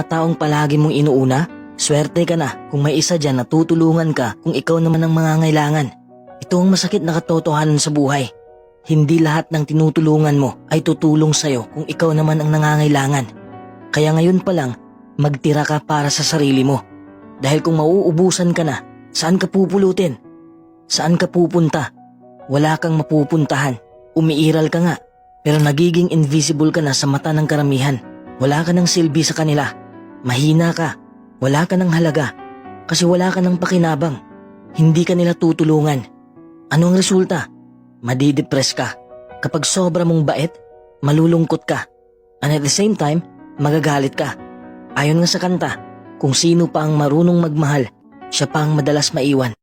mga taong palagi mong inuuna? Swerte ka na kung may isa dyan na tutulungan ka kung ikaw naman ang mangangailangan. Ito ang masakit na katotohanan sa buhay. Hindi lahat ng tinutulungan mo ay tutulong sa'yo kung ikaw naman ang nangangailangan. Kaya ngayon pa lang, magtira ka para sa sarili mo. Dahil kung mauubusan ka na, saan ka pupulutin? Saan ka pupunta? Wala kang mapupuntahan. Umiiral ka nga, pero nagiging invisible ka na sa mata ng karamihan. Wala ka ng silbi sa kanila. Mahina ka. Wala ka ng halaga. Kasi wala ka ng pakinabang. Hindi ka nila tutulungan. Ano ang resulta? Madidepress ka. Kapag sobra mong bait, malulungkot ka. And at the same time, magagalit ka. Ayon nga sa kanta, kung sino pa ang marunong magmahal, siya pa ang madalas maiwan.